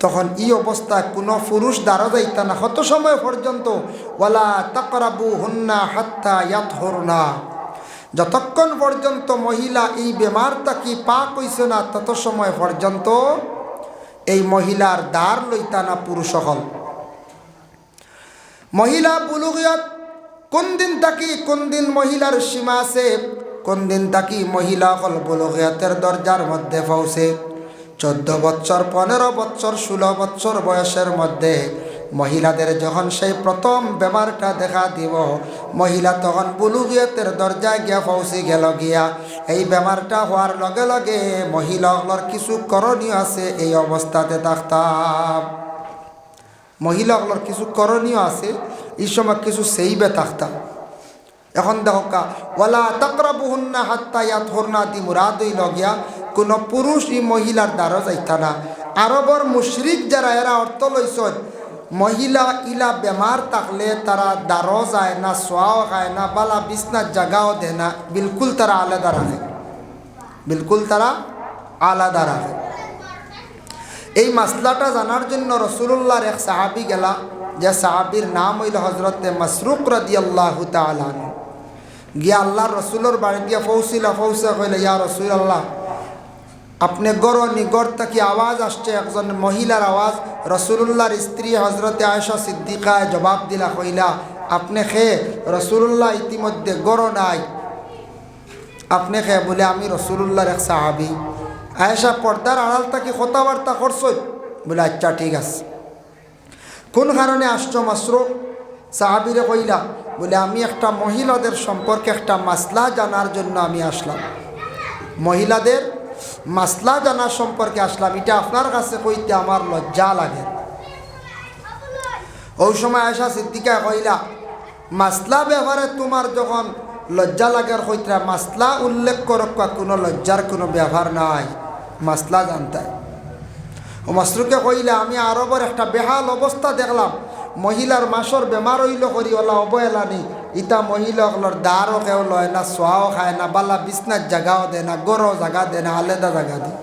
তখন এই অবস্থায় কোনো পুরুষ দ্বারা যাইতা না। কত সময় পর্যন্ত? ওয়ালা তাকরাবু হুন্না হাত্তা ইয়াত না যতক্ষণ পর্যন্ত মহিলা এই বেমারটা কি পা হইছে না, তত সময় পর্যন্ত এই মহিলার দ্বার লইতা না পুরুষ হল মহিলা বুলুগিয়ত, কোন দিন তাকি কোন দিন মহিলার সীমা আছে, কোন দিন তাকি মহিলা হল বুলুগিয়তের দরজার মধ্যে পৌঁছে চোদ্দ বছর পনেরো বছর ষোলো বছর বয়সের মধ্যে মহিলাদের যখন সেই প্রথম ব্যাপারটা দেখা দিব, মহিলা তখন বুলুগিয়তের দরজায় গিয়া পৌঁছে গেল গিয়া। এই বেমারটা হওয়ার লগে লগে মহিলাগুলোর কিছু করণীয় আছে এই অবস্থাতে থাকতাম। মহিলাগুলোর কিছু করণীয় আছে, এই সময় কিছু সেইবে থাকতাম। এখন দেখো ওলা তাকরাবুহুন্না হাত্তা ইয়াত হরনা দি মুরাদ হইল গিয়া কোনো পুরুষ ই মহিলার দ্বারা যাইতা না। আরবর মুশরিক যারা এরা অর্থ লইছ মহিলা ইলা বেমার থাকলে তারা দ্বারও যায় না সোয়াও খায় না, বালা বিছনার জাগাও দেয় না, বিলকুল তারা আলাদা রাখে বিলকুল তারা আলাদা রাখে এই মাসলাটা জানার জন্য রসুল্লাহর এক সাহাবি গেলা, যে সাহাবির নাম হইল হজরতে মসরুক রদি আল্লাহ তালান গিয়া আল্লাহ রসুলোর বাড়ি গিয়া ফৌসিলা ফৌসা কইলে, ইয়া রসুল আল্লাহ আপনি গড় নিগড় থেকে আওয়াজ আসছে, একজন মহিলার আওয়াজ। রসুল্লাহর স্ত্রী হজরতে আয়সা সিদ্দিকায় জবাব দিলা, কইলা, আপনি খেয়ে রসুল্লাহ ইতিমধ্যে গড় নাই। আপনি খেয়ে বলে, আমি রসুল্লাহর এক সাহাবি। আয়েশা, পর্দার আড়াল তাকে কথাবার্তা করছ বলে আচ্ছা ঠিক আছে। কোন কারণে আসছো মাসর? সাহাবিরে কইলা, বলে, আমি একটা মহিলাদের সম্পর্কে একটা মাসলা জানার জন্য আমি আসলাম। মহিলাদের? মাসলা জানার সম্পর্কে আসলাম, এটা আপনার কাছে কইতে আমার লজ্জা লাগে। ওই সময় আয়সা সিদ্দিকা কইলা, মাসলা ব্যবহারে তোমার যখন লজ্জা লাগার কইতরা মাসলা উল্লেখ করক কোনো লজ্জার কোনো ব্যবহার নাই, মাসলা জানতায় ও মাসরুকে কইলে, আমি আরবের একটা বেহাল অবস্থা দেখলাম, মহিলার মাসর বেমার হইল করি, ওলা অবহেলানি ইটা মহিলাগুলোর দ্বারও কেউ লয় না সোয়াও খায় না, বালা বিছনার জাগাও দেয় না গরো জাগা দেয় না, আলাদা জাগা দেয়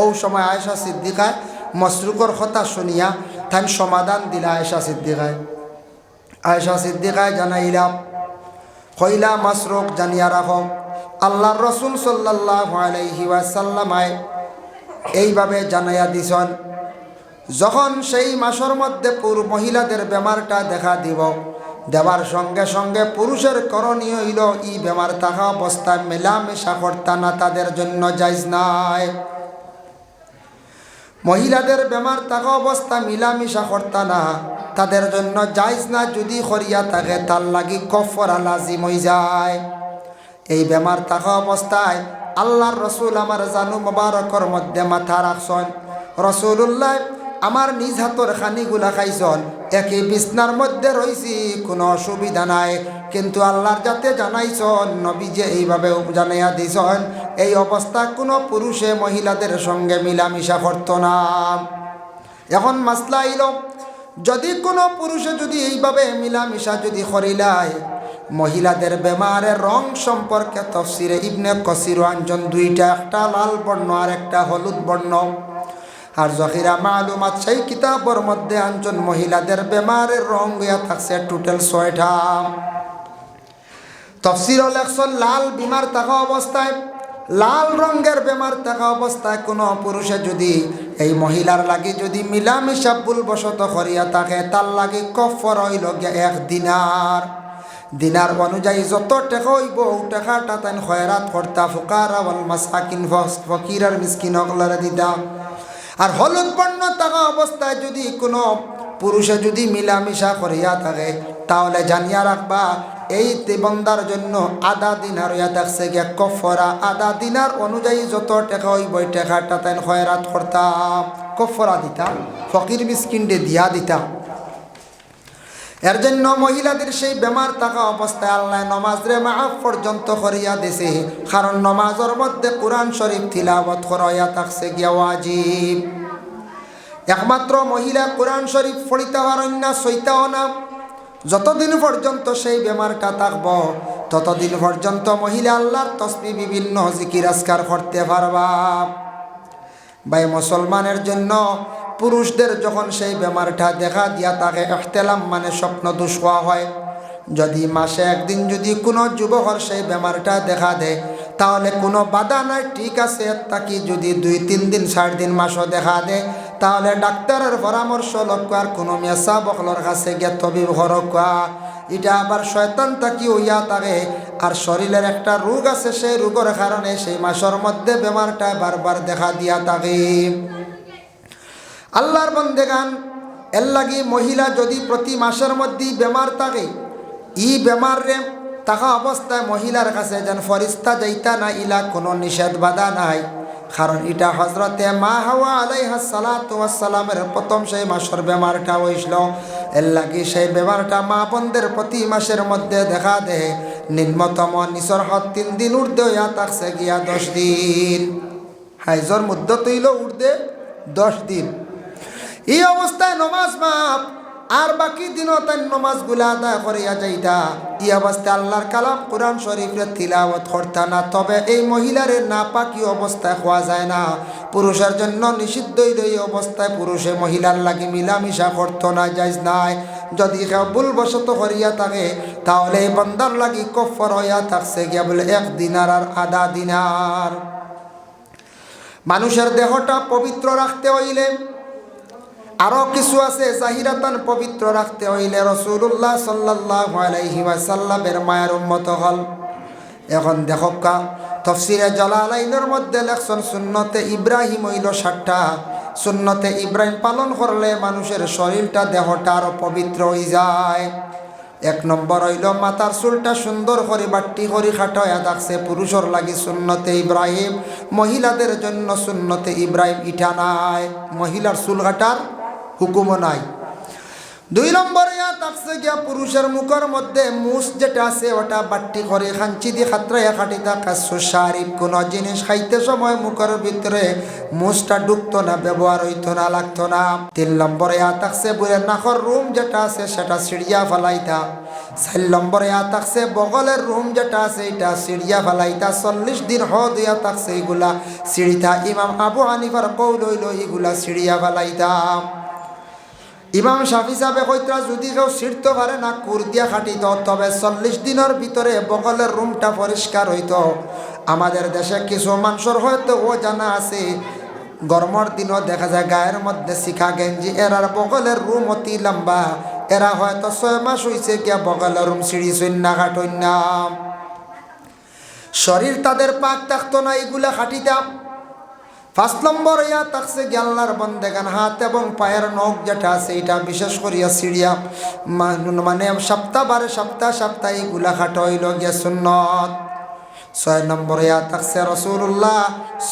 ও সময় আয়েশা সিদ্দিকায় মসরুকর কথা শুনিয়া তাই সমাধান দিলা আয়েশা সিদ্দিকায় আয়েশা সিদ্দিকায় জানাইলাম, কইলা মাসরুক জানিয়া রাখো আল্লাহর রসুল সাল্লাহ এইভাবে জানাইয়া দিছন, যখন সেই মাসের মধ্যে পুর মহিলাদের বেমারটা দেখা দিব দেবার সঙ্গে সঙ্গে পুরুষের করণীয় হইল ই বেমার থাকা অবস্থায় মেলামেশা করতা না তাদের জন্য যাইজ নাই। মহিলাদের বেমার থাকা অবস্থা মিলামিশা করতা না তাদের জন্য যাইজ না, যদি করিয়া থাকে তার লাগি কফরা লাজিম হয়ে যায়। এই বেমার থাকা অবস্থায় আল্লাহর রসুল আমার জানু মোবারকর মধ্যে মাথা রাখছন। রসুল্লাহ আমার নিজ হাতর খানিগুলা খাইছন একই বিছনার মধ্যে রইছি, কোনো অসুবিধা নাই। কিন্তু আল্লাহর যাতে জানাইছন, নবী যে এইভাবে জানাইয়া দিছন, এই অবস্থা কোনো পুরুষে মহিলাদের সঙ্গে মিলামিশা করত না। এখন মাসলা আইল যদি কোনো পুরুষে যদি এইভাবে মিলামিশা যদি করিলায়, মহিলাদের বেমারের রং সম্পর্কে তফসিরে ইবনে কসির আঞ্জন দুইটা, একটা লাল বর্ণ আর একটা হলুদ বর্ণ। আর জহিরা মালুমাত সেই কিতাবর মধ্যে আঞ্জন মহিলাদের বেমারের রং হইয়া থাকছে টোটাল ছয়টা। তফসির লেখছন লাল বিমার থাকা অবস্থায়, লাল রঙের বেমার থাকা অবস্থায় কোনো পুরুষে যদি এই মহিলার লাগি যদি মিলামিশা ভুলবশত করিয়া থাকে, তার লাগি কফর হইল এক দিনার। দিনার অনুযায়ী যত টেকা হইব টেকাটা তাই খয়রাত কর্তা, ফুকার মাসাকিন ফকির আর মিসকিন অকলারে দিতা। আর হলুদ বর্ণ থাকা অবস্থায় যদি কোনো পুরুষে যদি মিলামিশা করিয়া থাকে, তাহলে জানিয়া রাখবা, এই তেবন্দার জন্য আধা দিন আর ইয়া দেখছে গিয়া কফরা। আধা দিনার অনুযায়ী যত টেকা হইব টেকাটা তাই খয়রাত করতাম। কফরা দিতাম, ফকির মিসকিনডে দিয়া দিতা এর জন্য মহিলাদের সেই বেমার থাকা অবস্থায় আল্লাহ নমাজ রে মাফ পর্যন্ত করিয়া দিছে। কারণ নমাজের মধ্যে কোরআন শরীফ তিলাবত করাইয়া থাকছে গিয়া ওয়াজিব। একমাত্র মহিলা কোরআন শরীফ পড়িতে পারেন না সইতাও না। যতদিন পর্যন্ত সেই বেমারটা থাকব, ততদিন পর্যন্ত মহিলা আল্লাহর তসবি বিভিন্ন জিকির আজকার করতে পারবা। ভাই, মুসলমানের জন্য পুরুষদের যখন সেই বেমারটা দেখা দিয়া তাকে এখতেলাম মানে স্বপ্ন দুষ্কোয়া হয়। যদি মাসে একদিন যদি কোনো যুবকর সেই বেমারটা দেখা দেয়, তাহলে কোনো বাধা নাই, ঠিক আছে। তাকে যদি দুই, তিন দিন, চার দিন মাসও দেখা দেয়, তাহলে ডাক্তারের পরামর্শ লক্ষ্য আর কোনো মেসা বকলর কাছে গে তবি ঘরকা এটা আবার শয়তান তাকি হইয়া থাকে আর শরীরের একটা রোগ আছে, সেই রোগের কারণে সেই মাসের মধ্যে বেমারটা বারবার দেখা দিয়া থাকে আল্লাহর বন্দেগান, এর লাগি মহিলা যদি প্রতি মাসের মধ্যেই বেমার থাকে, ই বেমার রে থাকা অবস্থায় মহিলার কাছে যেন ফরিস্তা যাইতা না ইলা কোনো নিষেধ বাধা নাই। কারণ এটা হজরতে মা হাওয়া আলাইহা সালাতামের প্রথম সেই মাসের বেমারটা হয়েছিল এর লাগি সেই বেমারটা মা বন্ধের প্রতি মাসের মধ্যে দেখা দেয় নিম্নতম নিচর হত তিন দিন উর্ধে ইয়া থাকছে গিয়া দশ দিন। হাইজর মধ্যে তৈল উর্ধে দশ দিন। এই অবস্থায় নমাজ মাপ আর বাকি দিনও তাই নমাজগুলা আদায় করিয়া যাইতা। এই অবস্থায় আল্লাহর কালাম কোরআন শরীফের তিলাওয়াত করতা না, তবে এই মহিলারে না পাকি অবস্থায় খোয়া যায় না। পুরুষের জন্য নিষিদ্ধই এই অবস্থায় পুরুষে মহিলার লাগি মিলামিশা করতো না যাইজ নাই। যদি কেউ ভুলবশত করিয়া থাকে, তাহলে এই বন্দার লাগি কফর হইয়া থাকছে গিয়া বলে, এক দিনার আর আধা দিনার। মানুষের দেহটা পবিত্র রাখতে হইলে আরও কিছু আছে জাহিরাতান পবিত্র রাখতে হইলে রসুল্লাহ সাল্লাহ আলাইহিমাসাল্লামের মায়ের উন্মত হল। এখন দেখকা তফসিরে জলালাইনের মধ্যে লেখছেন, সুন্নতে ইব্রাহিম হইল ষাটটা সুন্নতে ইব্রাহিম পালন করলে মানুষের শরীরটা, দেহটা আরও পবিত্র হয়ে যায়। এক নম্বর হইল, মাথার চুলটা সুন্দর করে বাট্টি করে খাটাইয়া থাকছে পুরুষর লাগি সুন্নতে ইব্রাহিম, মহিলাদের জন্য সুন্নতে ইব্রাহিম ইটা নাই। মহিলার চুল কাটার হুকুমও নাই। দুই নম্বরে থাকছে গিয়া পুরুষের মুখের মধ্যে মুস যেটা আছে, ওটা বাট্টি করে খাঞ্চি দিয়ে খাত্রাইয়া খাটিতা কাজ শারীর কোনো জিনিস খাইতে সময় মুখের ভিতরে মুসটা ঢুকতো না, ব্যবহার হইতো না, লাগতো না। তিন নম্বরে থাকছে বলে নাখর রুম যেটা আছে, সেটা সিঁড়িয়া ফেলাইতা। চার নম্বরে থাকছে বগলের রুম যেটা আছে, এটা সিঁড়িয়া ফেলাইতা। চল্লিশ দিন হ দিয়া থাকছে এগুলা সিঁড়িতা ইমাম আবু হানিফার কৌল হইল, এগুলা সিঁড়িয়া ফেলাইতা। ইমাম শাফি সাহেবে কইতরা, যদি কেউ ছিঁড়তে পারে না কুর দিয়া খাটিত তবে চল্লিশ দিনের ভিতরে বগলের রুমটা পরিষ্কার হইত। আমাদের দেশে কিছু মানুষের হয়তো ও জানা আছে। গরমের দিনও দেখা যায়, গায়ের মধ্যে শিখা গেঞ্জি, এরার বগলের রুম অতি লম্বা। এরা হয়তো ছয় মাস হয়েছে গিয়া বগলের রুম সিঁড়ি সৈন্যা খাটন্যা শরীর তাদের পাক থাকতো না, এগুলা খাটিতাম। পাঁচ নম্বর ইয়া থাকছে গেল্লার বন্দেগান হাত এবং পায়ের নখ যেটা আছে এটা বিশেষ করিয়া সিঁড়িয়া মানে সপ্তাহ বারে সপ্তাহ সপ্তাহ খাটো হইল গিয়া সুন্নত। ছয় নম্বর ইয়া থাকছে রসুল্লাহ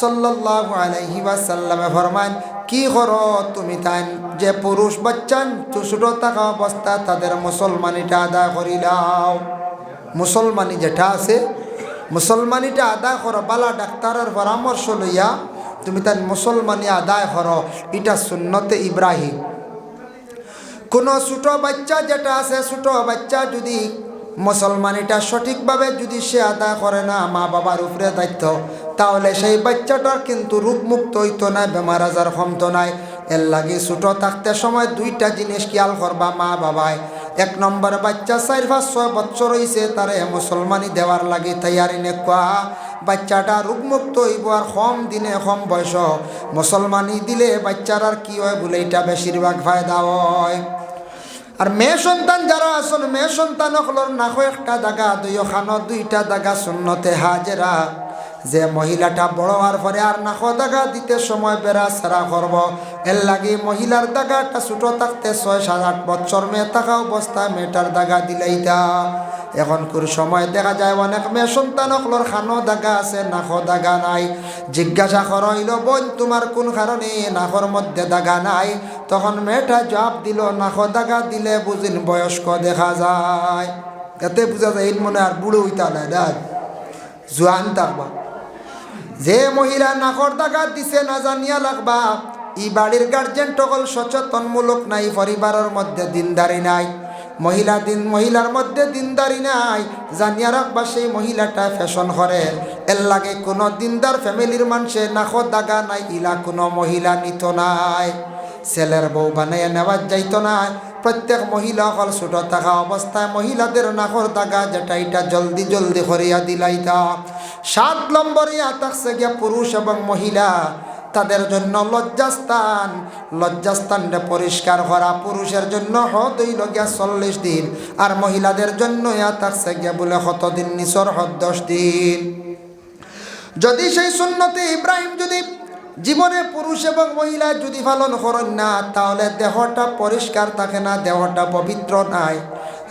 সাল্লাহ আলহি সাল্লামে ফরমান কি করো তুমি তাই যে পুরুষ বাচ্চান ছোট থাকা অবস্থা, তাদের মুসলমানিটা আদায় করিলাও মুসলমানি যেটা আছে, মুসলমানিটা আদায় করো, বালা ডাক্তারের পরামর্শ লইয়া তুমি তার মুসলমানি আদায় কর। এটা সুন্নতে ইব্রাহিম। কোনো ছোট বাচ্চা যেটা আছে, ছোট বাচ্চা যদি মুসলমান এটা সঠিকভাবে যদি সে আদায় করে না মা বাবার উপরে দায়িত্ব, তাহলে সেই বাচ্চাটার কিন্তু রোগমুক্ত হইতো না, বেমার আজার কমতো নাই এর লাগে ছোট থাকতে সময় দুইটা জিনিস খেয়াল করবা মা বাবায় এক নম্বর, বাচ্চা চার পাঁচ ছয় বছর হয়েছে তারে মুসলমানি দেওয়ার লাগে তৈয়ারি নেকুয়া বাচ্চাটা রোগমুক্ত হইব আর কম দিনে কম বয়স। মুসলমানি দিলে বাচ্চার আর কি হয় বলে এটা বেশিরভাগ ফায়দা হয়। আর মেয়ে সন্তান যারা আসুন মেয়ে সন্তান হলর নাকো একটা দাগা, দুই খানো দুইটা দাগা শূন্যতে হাজেরা। যে মহিলাটা বড় হওয়ার পরে আর নাকো দাগা দিতে সময় বেড়া সারা করব। এর লাগে মহিলার দাগাটা ছোট থাকতে ছয় সাত আট বছর মেয়ে থাকা অবস্থায় মেয়েটার দাগা দিলেইতা এখনকার সময় দেখা যায় অনেক মেয়ে সন্তান অকলর খানো দাগা আছে, নাখো দাগা নাই। জিজ্ঞাসা করইল, বোন, তোমার কোন কারণে নাখর মধ্যে দাগা নাই? তখন মেয়েটা জবাব দিল, নাখো দাগা দিলে বুঝিন বয়স্ক দেখা যায়। এতে বোঝা যায় মনে আর বুড়ো হইতা নাই না। জোয়ান থাকবা যে মহিলা নাকর দাগা দিছে না জানিয়া লাগবা, ই বাড়ির গার্জেন টকল সচেতনমূলক নাই, পরিবারের মধ্যে দিনদারি নাই। মহিলা দিন, মহিলার মধ্যে দিনদারি নাই। জানিয়া রাখবা, সেই মহিলাটা ফ্যাশন করে। এর লাগে কোনো দিনদার ফ্যামিলির মানুষে নাকর দাগা নাই, ইলা কোনো মহিলা নিত নাই। ছেলের বউ বানাইয়া নেওয়ার যাইতো না প্রত্যেক মহিলা হল ছোট থাকা অবস্থায় মহিলাদের নাকর দাগা যেটা এটা জলদি জলদি করিয়া দিলাইতা। সাত নম্বরিয়া থাকছে গিয়া পুরুষ এবং মহিলা তাদের জন্য লজ্জাস্থান। লজ্জাস্থানটা পরিষ্কার করা পুরুষের জন্য হইল গিয়া চল্লিশ দিন। আর মহিলাদের জন্য ইয়া থাকছে গিয়া বলে কত দিন নিচর হদ দশ দিন। যদি সেই সুন্নতে ইব্রাহিম যদি জীবনে পুরুষ এবং মহিলা যদি পালন করেন না, তাহলে দেহটা পরিষ্কার থাকে না, দেহটা পবিত্র নাই।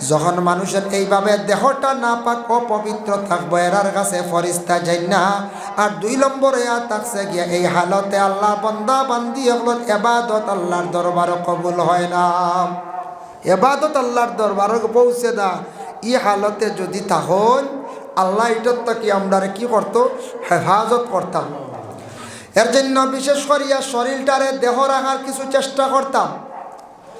যখন মানুষের এইভাবে দেহটা না পাক, অপবিত্র থাকব, এরার কাছে ফরিস্তা যাই না। আর দুই নম্বরে আর থাকছে গিয়া এই হালতে আল্লাহ বন্দা বান্দি হল এবাদত আল্লাহর দরবার কবুল হয় না। এবাদত আল্লাহর দরবার পৌঁছে না। ই হালতে যদি তখন আল্লাহ এটার কি আমরা কি করতো? হেফাজত করতাম। এর জন্য বিশেষ করিয়া শরীরটারে দেহ রাখার কিছু চেষ্টা করতাম।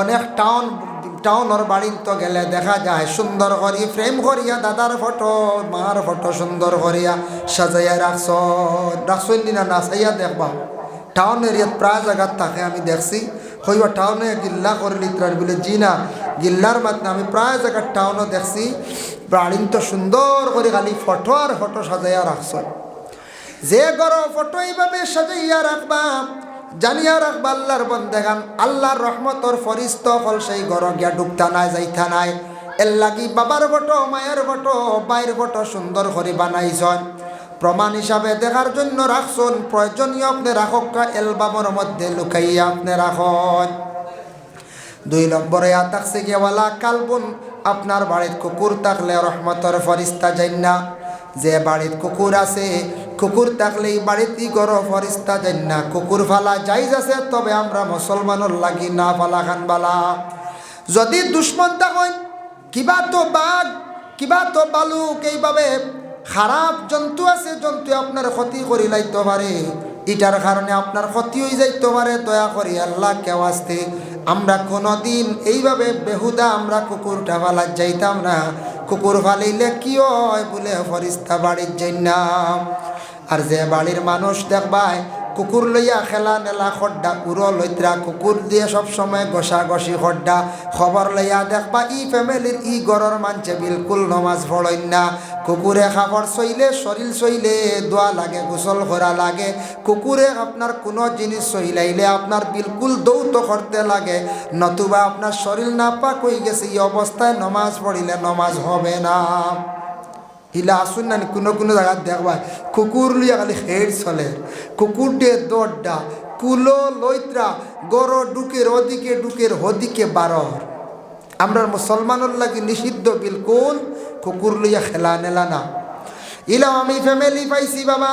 অনেক টাউন টাউনের বাড়ির তো গেলে দেখা যায়, সুন্দর করি ফ্রেম করিয়া দাদার ফটো মার ফটো সুন্দর করিয়া সাজাইয়া রাখছ। রাখছই না নাচাইয়া দেখবা। টাউন এরিয়াত প্রায় জায়গাত থাকে, আমি দেখছি। হইবা টাউনে গিল্লা করে লিত্রার বলে, জি না, গিল্লার মাধ্যমে আমি প্রায় জায়গার টাউনও দেখছি। বাড়িন তো সুন্দর করে খালি ফটো আর ফটো সাজাইয়া রাখছ। যে গর ফটো এইভাবে সাজাইয়া রাখবা জানিয়া রাখবা আল্লাহর বন্দেগান, আল্লাহর রহমতর ফরিস্ত ফল সেই ঘর, গিয়া ডুবতা নাই, যাইতা নাই। এর লাগি বাবার ফটো মায়ের ফটো বাইর ফটো সুন্দর করে বানাইছন। প্রমাণ হিসাবে দেখার জন্য রাখছন প্রয়োজনীয় আপনি রাখক এলবামের মধ্যে লুকাইয়া আপনি রাখন। দুই নম্বরে আতাকছে গেওয়ালা কালবন, আপনার বাড়ির কুকুর থাকলে রহমতর ফরিস্তা যাই না যে বাড়ির কুকুর আছে কুকুর থাকলেই বাড়িতে গর ফরিস্তা যাই না। কুকুর ফালা যাই আছে তবে আমরা মুসলমানের লাগি না ফালা খান বালা যদি দুশ্মন থাকেন, কিবা তো বাঘ, কিবা তো বালুক, এইভাবে খারাপ জন্তু আছে, জন্তু আপনার ক্ষতি করি লাইতে পারে। এটার কারণে আপনার ক্ষতি হয়ে যাইতে পারে, দয়া করি আল্লাহ কেউ আসতে। আমরা কোনোদিন এইভাবে বেহুদা আমরা কুকুরটা ফালা যাইতাম না। কুকুর ফালিলে কি হয় বলে ফরিস্তা বাড়ির জন্যাম আর যে বাড়ির মানুষ দেখবায়, কুকুর লইয়া খেলা নেলা খড্ডা, উড়ো লইত্রা কুকুর দিয়ে সব সময় গসা গসি খড্ডা। খবর লইয়া দেখবা, ই ফ্যামিলির ই গরর মানছে, বিলকুল নমাজ পড়ইন না। কুকুরে খাবার চইলে, শরীর চইলে, দোয়া লাগে, গোসল করা লাগে। কুকুরে আপনার কোনো জিনিস চইলাইলে আপনার বিলকুল দৌত করতে লাগে। নতুবা আপনার শরীর না পাক হয়ে গেছে এই অবস্থায় নমাজ পড়িলে নমাজ হবে না। হিলা আসুন না কোনো কোনো জায়গায় দেখবা কুকুর লইয়া খালি হেড চলে কুকুর দিয়ে দৌড়টা কুলো লইত্রা গড় ডুকের ওদিকে ডুকের হদিকে বারর আমরা মুসলমানের লাগি নিষিদ্ধ বিলকুল কুকুর লইয়া খেলা নেলা না ইলাম আমি ফ্যামিলি পাইছি বাবা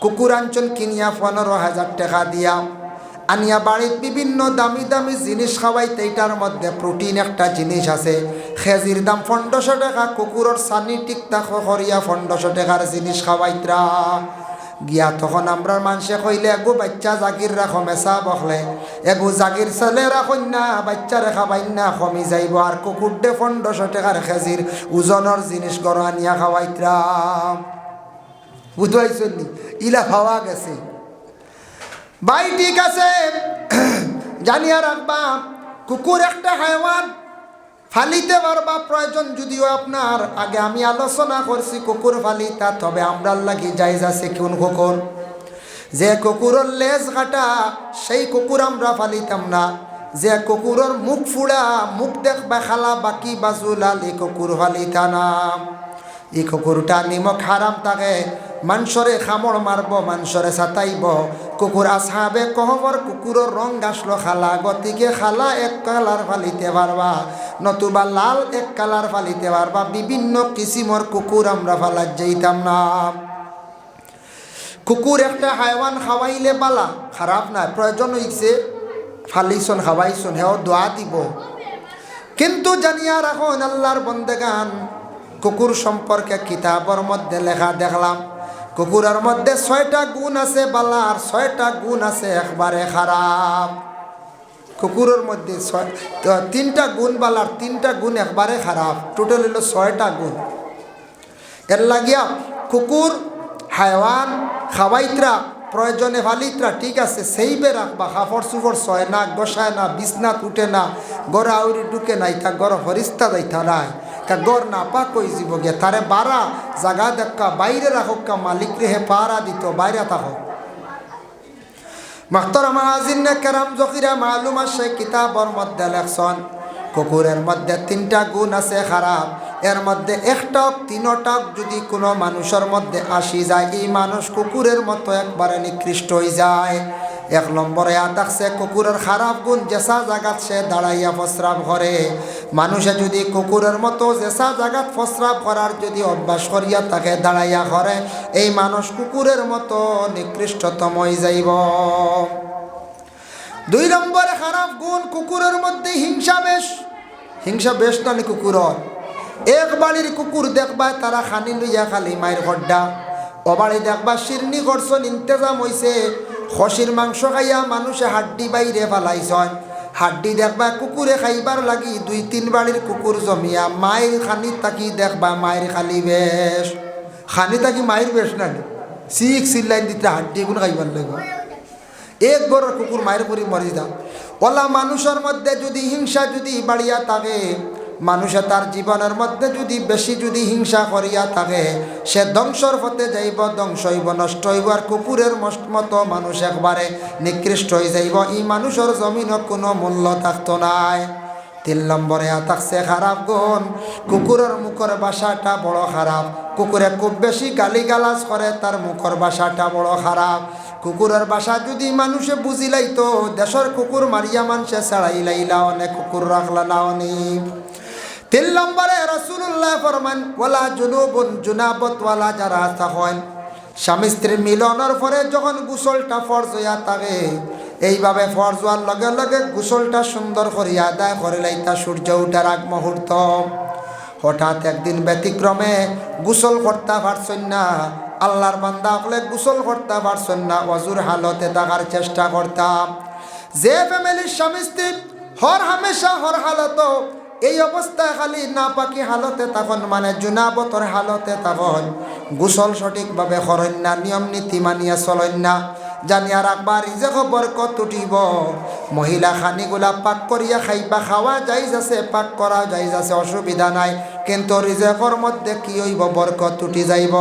কুকুর আঞ্চল কিনিয়া পনেরো হাজার টাকা দিয়া আনিয়া বাড়ির বিভিন্ন দামি দামি জিনিস খাওয়াইতে এটার মধ্যে প্রোটিন একটা জিনিস আছে। খেজির দাম পনেরোশো টাকা, কুকুরের সানি টিকতা করিয়া পনেরোশো টাকার জিনিস খাওয়াইতরা। গিয়া তখন আমরা মানুষে কইলে, এগো বাচ্চা জাগির রাখো, মেসা বকলে। এগো জাগির ছেলে রাখুন না বাচ্চা রেখা বাইন না কমি যাইব। আর কুকুর দে পনেরোশো টাকার খেজির ওজনের জিনিস গড় আনিয়া খাওয়াইতরাম বুঝবাইছেন নি? ইলা খাওয়া গেছে। ভাই, ঠিক আছে। জানিয়া রাখবা কুকুর একটা হাইওয়ান ফালিতে পারবা প্রয়োজন যদিও আপনার। আগে আমি আলোচনা করছি কুকুর ফালিতা, তবে আমরা লাগি যাইজ আছে, কোন কুকুর যে কুকুরের লেজ কাটা, সেই কুকুর আমরা ফালিতাম না। যে কুকুরের মুখ ফুড়া, মুখ দেখবা খালা, বাকি বাজুলাল এই কুকুর ফালিতা না। এই কুকুরটা নিমখ হারাম থাকে মানসরে খামড় মারব, মানসরে সাতাইব কুকুর আসাবে কহবর কুকুরের রং গাছলো খালা। গতিকে খালা এক কালার ফালিতে পারবা নতুবা লাল এক কালার ফালিতে পারবা বিভিন্ন কিসিমর কুকুর আমরা ফালার যাইতাম না। কুকুর একটা হাইওয়ান খাওয়াইলে বালা খারাপ না প্রয়োজন হইছে ফালিছন খাওয়াইছন হেও দোয়া দিব। কিন্তু জানিয়া রাখুন আল্লাহর বন্দেগান। কুকুর সম্পর্কে কিতাবর মধ্যে লেখা দেখলাম। কুকুরের মধ্যে ছয়টা গুণ আছে বালা আর ছয়টা গুণ আছে, একবারে খারাপ। কুকুরের মধ্যে তিনটা গুণ, বালার তিনটা গুণ, একবারে খারাপ। টোটাল হলো ছয়টা গুণ। এর লাগিয়া কুকুর হায়ওয়ান খাওয়াইত্রা প্রয়োজনে ফালিত্রা, ঠিক আছে, সেইবে রাখবা। কাপড় চুপড় ছয় না গসায় না, বিছনা উঠে না, গড় আউরি ঢুকে নাই তা গড় হরিস্তা যাইতা নাই। তা গড় না পা কই যাব গে তারে বারা জাগা দেখা বাইরে রাখক কা মালিক রেহে পারা দিত, বাইরে থাকক মাস্তর মাহাজিন কেরাম জকিরা মালুম আছে কিতাবর মধ্যে লেখছন কুকুরের মধ্যে তিনটা গুণ আছে খারাপ। এর মধ্যে একটাক তিনটাক যদি কোনো মানুষের মধ্যে আসি যায়, এই মানুষ কুকুরের মতো একবারে নিকৃষ্ট হয়ে যায়। এক নম্বরে আতাকছে কুকুরের খারাপ গুণ জেসা জাগাত সে দাঁড়াইয়া প্রস্রাব করে। মানুষে যদি কুকুরের মতো জেসা জাগাত প্রস্রাব করার যদি অভ্যাস করিয়া তাকে দাঁড়াইয়া করে, এই মানুষ কুকুরের মতো নিকৃষ্টতম হয়ে যাইব। দুই নম্বরে খারাপ গুণ, কুকুরের মধ্যে হিংসা বেশ। হিংসা বেশ নানি কুকুরর। এক বাড়ির কুকুর দেখবা তারা খানি লইয়া খালি মায়ের ঘড্ডা ও বাড়ি দেখবা শিরনি করছন ইন্তেজাম হইছে। খসির মাংস খাইয়া মানুষে হাড্ডি বাইরে ফেলাইছন হাড্ডি দেখবা কুকুরে খাইবার লাগি দুই তিন বাড়ির কুকুর জমিয়া মায়ের খানি তাকি দেখবা মায়ের খালি বেশ। খানি তাকি মায়ের বেশ নানি সিক সিল্লাইন দিতে হাড্ডি এগুলো খাইবার লাগবে এক গড়ের কুকুর মায়ের পরি মরি যা ওলা মানুষের মধ্যে যদি হিংসা যদি বাড়িয়া থাকে মানুষে তার জীবনের মধ্যে যদি বেশি যদি হিংসা করিয়া থাকে, সে ধ্বংসর পথে যাইব, ধ্বংস হইব, নষ্ট হইব, আর কুকুরের মতো মানুষ একবারে নিকৃষ্ট হয়ে যাইব। এই মানুষের জমিনও কোনো মূল্য থাকতো নাই। তিন নম্বরে থাকছে খারাপ গুণ। কুকুরের মুখের বাসাটা বড় খারাপ। কুকুরে খুব বেশি গালিগালাজ করে, তার মুখের বাসাটা বড় খারাপ। কুকুরের বাসা যদি মানুষে বুঝিলাই তো দেশের কুকুর মারিয়া মানুষে ছাড়াই লাইলা অনেক কুকুর রাখলা না। অনেক তিন নম্বরে রসুল্লাহ ফরমান ওলা জুনুবন জুনাবতওয়ালা যারা থাকেন স্বামী স্ত্রীর মিলনের পরে যখন গোসলটা ফরজ হইয়া থাকে, এইভাবে ফরজ হওয়ার লগে লগে গোসলটা সুন্দর করিয়া আদায় করে লাইতা সূর্য উঠার আগ মুহূর্ত। হঠাৎ একদিন ব্যতিক্রমে গোসল করতে পারছেন না, আল্লাহর বান্দা হলে গোসল করতে পারছেন না, অজুর হালতে থাকার চেষ্টা করতাম। যে ফ্যামিলির স্বামী স্ত্রী হর হামেশা হর হালত এই অবস্থায় খালি না পাকি হালতে তখন মানে জুনাবতর হালতে তখন গোসল সঠিকভাবে করেন না, নিয়ম নীতি মানিয়া চলেন না। জানিয়া রাখবার ইজে খবর কত উঠিব। মহিলা খানিগুলা পাক করিয়া খাইবা, খাওয়া যাই আছে, পাক করা যাই আছে, অসুবিধা নাই। কিন্তু রিজেকর মধ্যে কি হইব? বরকত উঠি যাইব।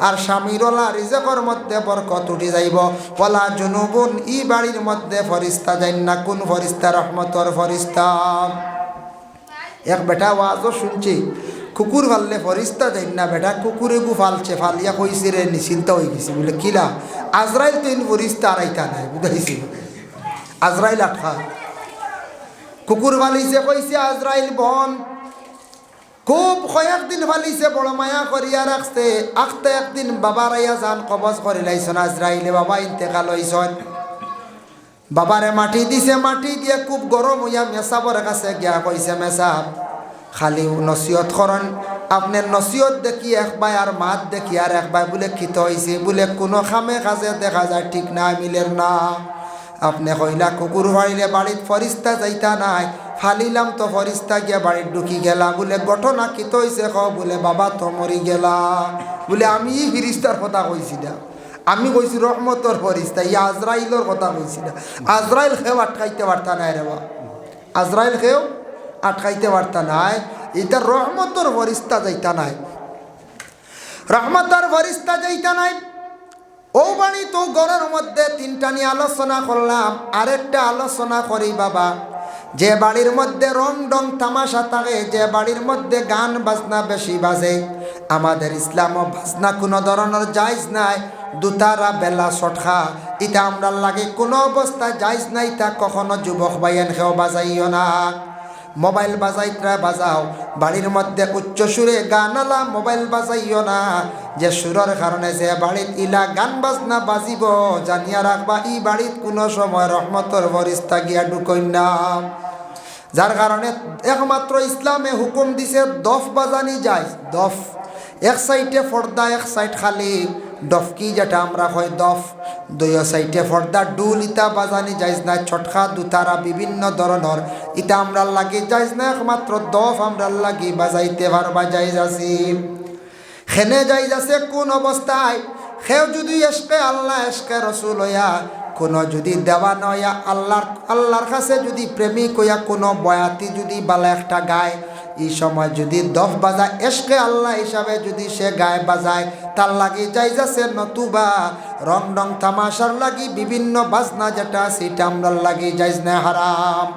আর স্বামীরলা রিজেকর মধ্যে বরকত উঠি যাইব। পলা জুনুবুন ই বাড়ির মধ্যে ফরিস্তা যাইন না, কোন ফরিস্তা? রহমতর ফরিস্তা। এক বেটা ওয়াজও শুনছি। কুকুর ফাললে ফরিস্তা যাই না বেটা, কুকুরে গু ফালছে, ফালিয়া কইছে রে, নিশ্চিন্ত হয়ে গেছে। বলে কিলা আজরাইল তো ইন ফরিস্তা আড়াইতা নাই। বুঝাইছি আজরাইল আঠা কুকুর ফালিছে, কইছে, আজরাইল বন, খুব কয়েকদিন ফালিছে, বড় মায়া করিয়া রাখছে। আখতে একদিন বাবার আইয়া যান কবজ করে লাইছন আজরাইলে, বাবা ইন্তেকাল হইছন। বাবারে মাটি দিছে, মাটি দিয়ে খুব গরম হইয়া মেসাবর কাছে গিয়া কইছে, মেসাব, খালি নসিহত করেন। আপনার নসিহত দেখি একবার আর মাত দেখি আর একবার বলে খিত হয়েছে বলে, কোনো খামে কাজে দেখা যায় ঠিক না মিলের না। আপনি কইলা, কুকুর ফাড়িলে বাড়িত ফরিস্তা যাইতা নাই। ফালিলাম তো ফরিস্তা গিয়া বাড়িত ঢুকি গেলা। বলে, ঘটনা কিত হয়েছে ক বলে, বাবা তো মরি গেলা। বলে, আমি ফিরিস্তার কথা কইছি না। আমি কইছি রহমতর ফরিস্তা ই আজরাইলর কথা কইছি না আজরাইল খেও আটকাইতে পারতা নাই রে বা। আজরাইল খেও আটকাইতে পারতা নাই। এটা রহমতর ফরিস্তা যাইতা নাই। রহমতর ফরিস্তা যাইতা নাই। ও বাণী তো গড়ের মধ্যে তিনটা নিয়ে আলোচনা করলাম আরেকটা আলোচনা করি বাবা, যে বাড়ির মধ্যে রং ডং তামাশা থাকে, যে বাড়ির মধ্যে গান বাজনা বেশি বাজে। আমাদের ইসলামও বাজনা কোনো ধরনের জায়জ নাই। দুতারা বেলা সটখা। এটা আমরা লাগে কোনো অবস্থায় জায়জ নাই, তা কখনো যুবক বাইয়ান খেও বাজাইও না। মোবাইল বাজাইত্রা বাজাও বাড়ির মধ্যে উচ্চ সুরে গান আলা মোবাইল বাজাইও না। যে সুরের কারণে যে বাড়িত ইলা গান বাজনা বাজিব জানিয়া রাখবা ই বাড়িত কোনো সময় রহমতর বরিস্তা গিয়া ঢুকই না যার কারণে একমাত্র ইসলামে হুকুম দিছে, দফ বাজানি যায় দফ। এক সাইডে পর্দা এক সাইড খালি। ডফকি যেটা আমরা হয় দফ? দুই সাইডে পর্দা ডুল, ইতা বাজানি যাইজ না ছটকা দুতারা বিভিন্ন ধরনের ইটা আমরা লাগি যাইজ না একমাত্র দফ আমরা লাগি, বাজাইতে পারবা যাইজ আছি। খেনে যাইজ আছে কোন অবস্থায়? সেও যদি এসকে আল্লাহ, এসকে রসুল হইয়া, কোনো যদি দেওয়া নয়া আল্লাহর আল্লাহর কাছে যদি প্রেমিক হইয়া, কোনো বয়াতি যদি বালা একটা গায় এই সময় যদি দফ বাজায় এসকে আল্লাহ হিসাবে যদি সে গায়ে বাজায়, তার লাগি যাই যাচ্ছে নতুবা। রং রং তামাশার লাগি বিভিন্ন বাজনা যেটা, সেটা আমরা লাগি যাইজ না হারাম।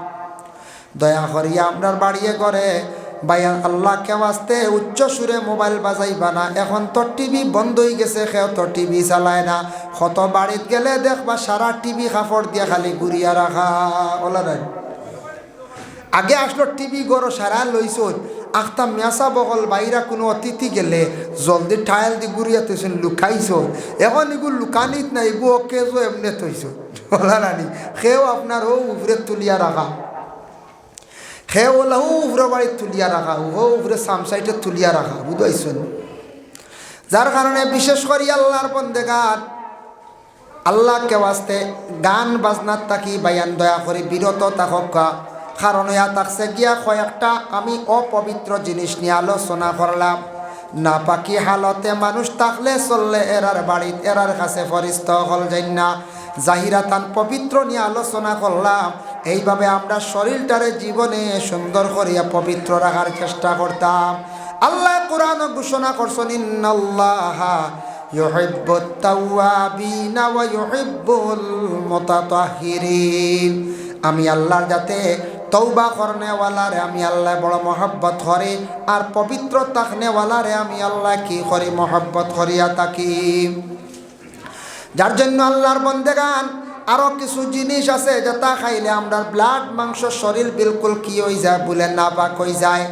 দয়া করিয়া আপনার বাড়িয়ে করে ভাইয়া আল্লাহ কেউ আসতে উচ্চ সুরে মোবাইল বাজাইবা না। এখন তো টিভি বন্ধ হয়ে গেছে, কেউ তো টিভি চালায় না। কত বাড়িত গেলে দেখবা সারা টিভি কাপড় দিয়ে খালি ঘুরিয়া রাখা। ওলা আগে আসলো টিভি গরো সারা লইছ আখতা মেসা বকল বাইরা কোনো অতিথি গেলে জলদি ঠায়াল দি গুড়িয়া তৈছেন লুকাইছ এখন এগুলো লুকানিত না এগুলো কেজো এমনি বলা রানি সেও আপনার ও উপরে তুলিয়া রাখা। সে ওলা ও উপরে বাড়িত তুলিয়া রাখা ও উপরে সামসাইটে তুলিয়া রাখা বুঝাইছেন যার কারণে বিশেষ করে আল্লাহর বন্দে গান আল্লাহকে বাস্তে গান বাজনার তাকি বায়ান দয়া করে বিরত থাকা কারণ ইয়া তাকছে গিয়া কয়েকটা আমি অপবিত্র জিনিস নিয়ে আলোচনা করলাম। না পাকি হালতে মানুষ থাকলে চললে এরার বাড়িত, এরার কাছে ফরিস্ত হল যাই না জাহিরা তান পবিত্র নিয়ে আলোচনা করলাম। এইভাবে আমরা শরীরটারে জীবনে সুন্দর করিয়া পবিত্র রাখার চেষ্টা করতাম। আল্লাহ কোরআন ঘোষণা করছেন, ইন্নাল্লাহ আমি আল্লাহর যাতে তৌবা করনেওয়ালারে আমি আল্লাহ বড় মহব্বত করে, আর পবিত্র তাকনেওয়ালারে আমি আল্লাহ কি করি মহব্বত করিয়া তাকি যার জন্য আল্লাহর বন্দেগান আরও কিছু জিনিস আছে যেটা খাইলে আমরা ব্লাড মাংস শরীর বিলকুল কি হয়ে যায় বলে না পাক হয়ে যায়।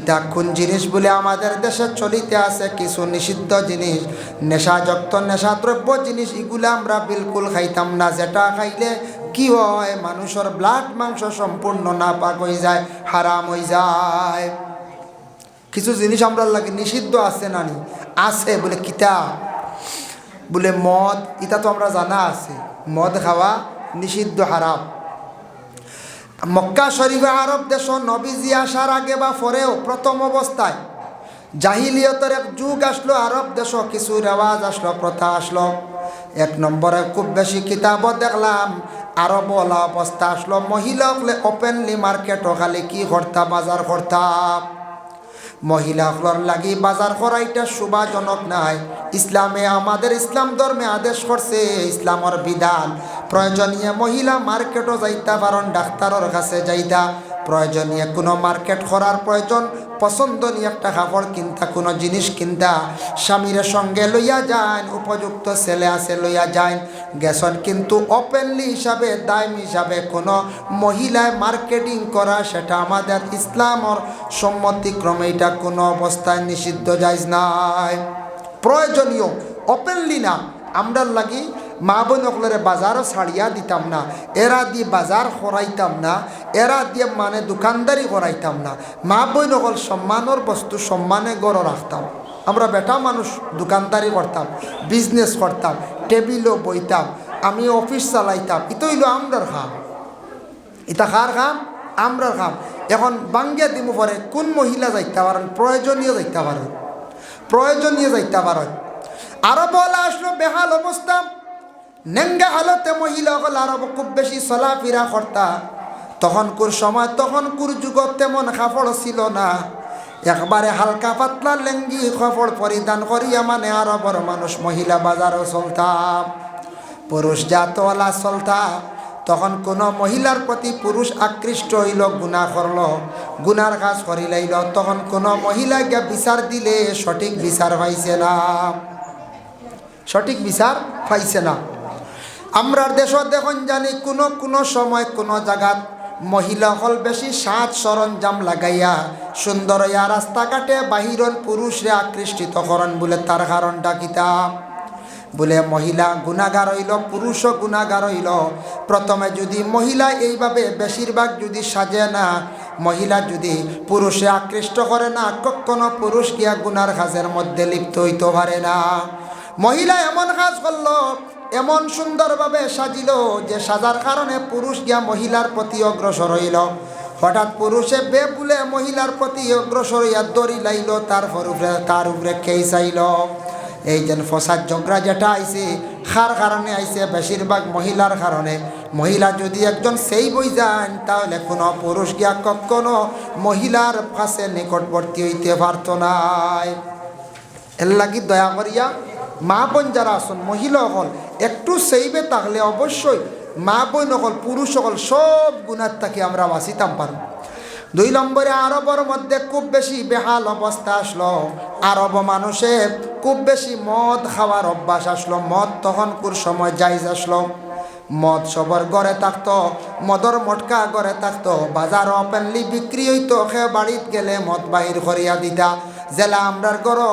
ইটা কোন জিনিস বলে আমাদের দেশে চলিতে আছে কিছু নিষিদ্ধ জিনিস, নেশাযুক্ত, নেশাদ্রব্য জিনিস, এগুলো আমরা বিলকুল খাইতাম না। যেটা খাইলে কি হয়? মানুষের ব্লাড মাংস সম্পূর্ণ না পাক হয়ে যায়, হারাম হয়ে যায়। কিছু জিনিস আমরা লাগে নিষিদ্ধ আছে নানি আছে বলে কিতাব, বলে মদ, এটা তো আমরা জানা আছে। মদ খাওয়া নিষিদ্ধ, হারাম। মক্কা শরীফে আরব দেশ নবীজি আসার আগে বা পরেও প্রথম অবস্থায় জাহিলিয়তের এক যুগ আসলো, আরব দেশ কিছু রেওয়াজ আসলো, প্রথা আসলো। এক নম্বরে খুব বেশি কিতাবও দেখলাম ওলা অবস্থা আসলো মহিলা ওপেনলি মার্কেট ওখালে কি করতাম বাজার করতাম মহিলাগুলোর লাগি বাজার করা এটা শোভাজনক নাই। ইসলামে আমাদের ইসলাম ধর্মে আদেশ করছে ইসলামর বিধান। প্রয়োজনীয় মহিলা মার্কেটও যাইতা পারন ডাক্তারের কাছে যাইতা। প্রয়োজনীয় কোনো মার্কেট করার প্রয়োজন, পছন্দ নিয়ে একটা কাপড় কিনতা, কোনো জিনিস কিনতা, স্বামীর সঙ্গে লইয়া যান উপযুক্ত ছেলে আছে লইয়া যান গেছন কিন্তু ওপেনলি হিসাবে দায়ম হিসাবে কোনো মহিলায় মার্কেটিং করা, সেটা আমাদের ইসলামর সম্মতিক্রমে এটা কোনো অবস্থায় নিষিদ্ধ যাইজ নাই। প্রয়োজনীয় ওপেনলি না। আমরা লাগি মা বোন বাজারও ছাড়িয়া দিতাম না এরা দিয়ে বাজার করাইতাম না এরা দিয়ে মানে দোকানদারি করাইতাম না, মা বোন অকল সম্মানের বস্তু সম্মানে গড় রাখতাম আমরা বেটা মানুষ দোকানদারি করতাম বিজনেস করতাম টেবিলও বইতাম, আমি অফিস চালাইতাম ইতো হইল আমরার খাম ইতা কার খাম আমরার খাম এখন বাঙ্গিয়া দিমু পরে কোন মহিলা যাইতে পারেন প্রয়োজনীয় যাইতে পারেন প্রয়োজনীয় যাইতে পারেন আরও বলা আসলো বেহাল অবস্থা নেঙ্গা হালতে মহিলাগুলো আরব খুব বেশি চলাফেরা করতা। তখনকুর সময়, তখনকুর যুগত তেমন কাপড় ছিল না। একবারে হালকা পাতলা লেঙ্গি কাপড় পরিধান করিয়া মানে আরবর মানুষ মহিলা বাজারও চলতাম পুরুষ জাতওয়ালা চলতা। তখন কোনো মহিলার প্রতি পুরুষ আকৃষ্ট হইল, গুণা করল, গুনার কাজ করিলাইল তখন কোনো মহিলা গিয়া বিচার দিলে সঠিক বিচার পাইছে না। সঠিক বিচার পাইছে না। আমরার দেশত দেখুন জানি কোনো কোনো সময় কোনো জায়গাত হল বেশি সাজ সরঞ্জাম লাগাইয়া সুন্দর ইয়া রাস্তাঘাটে বাহিরন পুরুষরে আকৃষ্টিত করেন বলে তার কারণটা কিতাব বলে, মহিলা গুণাগার হইল পুরুষও গুণাগার হইল। প্রথমে যদি মহিলা এইভাবে বেশিরভাগ যদি সাজে না, মহিলা যদি পুরুষে আকৃষ্ট করে না, কখনো পুরুষ গিয়া গুনার কাজের মধ্যে লিপ্ত হইতে পারে না। মহিলা এমন কাজ করল এমন সুন্দরভাবে সাজিল যে সাজার কারণে পুরুষ গিয়া মহিলার প্রতি অগ্রসর হইল। হঠাৎ পুরুষে বেপুলে মহিলার প্রতি অগ্রসর হইয়া দড়ি লাইল তারপর উপরে, তার উপরে খেই চাইল। এই যেন ফসাদ ঝগড়া যেটা আইছে, খার কারণে আইছে বেশিরভাগ মহিলার কারণে। মহিলা যদি একজন সেই বই যান, তাহলে কোনো পুরুষ গিয়া কখনো মহিলার কাছে নিকটবর্তী হইতে পারত নাই। এর লাগি দয়া করিয়া মা বোন যারা আসুন মহিলা হল একটু সেইবে থাকলে অবশ্যই মা বোন হল পুরুষ হল সব গুণার তাকে আমরা বাঁচিতাম পারব। দুই নম্বরে আরবর মধ্যে খুব বেশি বেহাল অবস্থা আসলো। আরব মানুষের খুব বেশি মদ খাওয়ার অভ্যাস আসলো। মদ তখন কোর সময় যাইজ আসলো। মদ সবর গড়ে থাকতো, মদর মটকা গড়ে থাকতো, বাজার ওপেনলি বিক্রি হইতো সে বাড়িত গেলে মদ বাহির করিয়া দিতা। জেলা আমরার গড়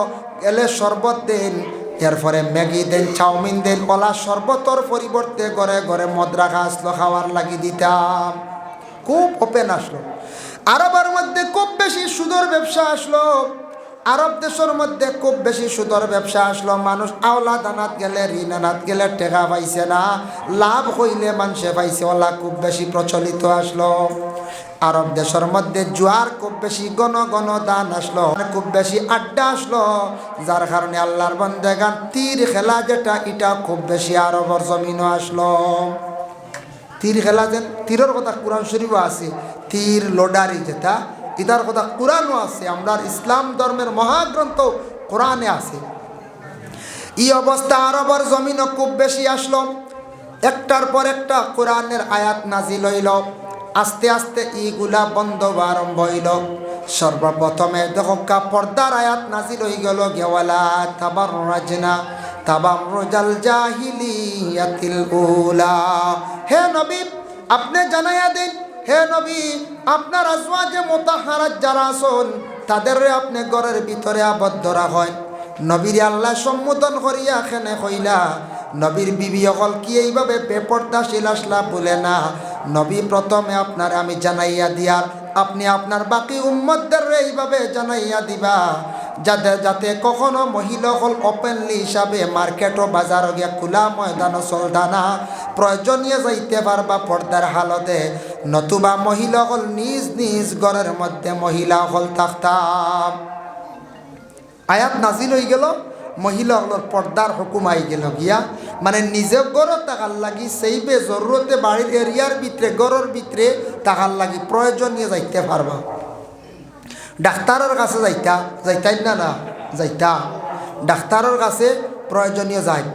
গেলে শরবত দেন এরপরে ম্যাগি দেন, চাউমিন দেন, কলা শরবতর পরিবর্তে ঘরে ঘরে মদ রাখা আসলো, খাওয়ার লাগি দিতাম। খুব ওপেন আসলো। আরবের মধ্যে খুব বেশি সুদর ব্যবসা আসলো। আরব দেশের মধ্যে খুব বেশি সুদর ব্যবসা আসলো। মানুষ আওলা দানাত গেলে, ঋণ আনাত গেলে টেকা পাইছে না, লাভ হইলে মানুষে পাইছে, ওলা খুব বেশি প্রচলিত আসলো। আরব দেশের মধ্যে জুয়ার খুব বেশি গণ গণ দান আসলো খুব বেশি আড্ডা আসলো, যার কারণে আল্লাহর বন্দেগান তীর খেলা যেটা, এটা খুব বেশি আরবর জমিনও আসলো। তীর খেলা যেন তীরের কথা কোরআন শরীফও আছে, তীর লোডারি যেটা ইতার কথা কোরআনও আছে, আমরা ইসলাম ধর্মের মহাগ্রন্থ কোরআনে আছে। এই অবস্থা আরবর জমিনও খুব বেশি আসলো। একটার পর একটা কোরআনের আয়াত নাজিল হইল। আস্তে আস্তে ইগুলা বন্ধ আরম্ভ হইল। সর্বপ্রথমে দেখা পর্দার আয়াত নাজিল হয়ে গেল, গেওয়ালা তাবার রাজনা তাবারুজাল জাহিলিয়াতিল উলা। হে নবী, আপনি জানাইয়া দিন। হে নবী, আপনার আজওয়াজে মোতাহারাত যারা আসুন তাদের আপনি ঘরের ভিতরে আবদ্ধ রাখেন। নবীর আল্লাহ সম্বোধন করিয়া খেনে কইলা, নবীর বিবি অকল কি এইভাবে বেপর্দাশীল আসলা বলে না নবী প্রথমে আপনার আমি জানাইয়া দিয়ার আপনি আপনার বাকি উম্মতদের এইভাবে জানাইয়া দিবা। যাতে যাতে কখনো মহিলা হল ওপেনলি হিসাবে মার্কেট ও বাজার গিয়া খোলা ময়দান চলতা না প্রয়োজনীয় যাইতে পারবা পর্দার হালতে, নতুবা মহিলা হল নিজ নিজ ঘরের মধ্যে মহিলা হল থাকতাম। আয়াত নাজিল হয়ে গেল। মহিলাগুলোর পর্দার হুকুম আই গেল গিয়া। মানে নিজে গড় তাকার লাগি সেইবে জরুরতে বাড়ির এরিয়ার ভিতরে গড়ের ভিতরে তাকার লাগি প্রয়োজনীয় যাইতে পারবা ডাক্তারের কাছে যাইতা, যাইতাই না না, যাইতা। ডাক্তারের কাছে প্রয়োজনীয় যায়